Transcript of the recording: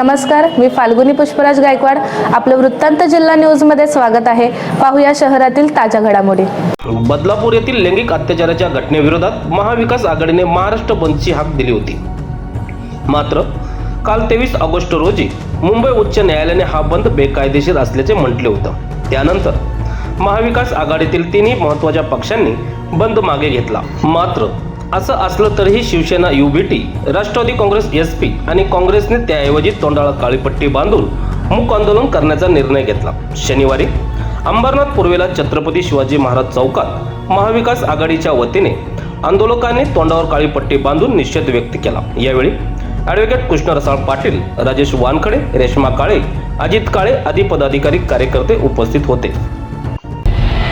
नमस्कार मी फाल्गुनी पुष्पराज गायकवाड. आपलं वृत्तांत जिल्हा न्यूजमध्ये स्वागत आहे. पाहूया शहरातील ताज्या घडामोडी. बदलापूर येथील लैंगिक अत्याचाराच्या घटनेविरोधात महाविकास आघाडीने महाराष्ट्र बंदची हाक दिली होती. मात्र काल तेवीस ऑगस्ट रोजी मुंबई उच्च न्यायालयाने हा बंद बेकायदेशीर असल्याचे म्हटले होतं. त्यानंतर महाविकास आघाडीतील तिन्ही महत्त्वाच्या पक्षांनी बंद मागे घेतला. मात्र असं असलं तरीही Shiv Sena UBT Rashtrawadi Congress S P आणि काँग्रेसने त्याऐवजी तोंडाला काळीपट्टी बांधून मूक आंदोलन करण्याचा निर्णय घेतला. शनिवारी अंबरनाथ पूर्वेला छत्रपती शिवाजी महाराज चौकात महाविकास आघाडीच्या वतीने आंदोलकांनी तोंडावर काळी पट्टी बांधून निषेध व्यक्त केला. यावेळी ॲडव्होकेट कृष्णरसाळ पाटील राजेश वानखडे रेश्मा काळे अजित काळे आदी पदाधिकारी कार्यकर्ते उपस्थित होते.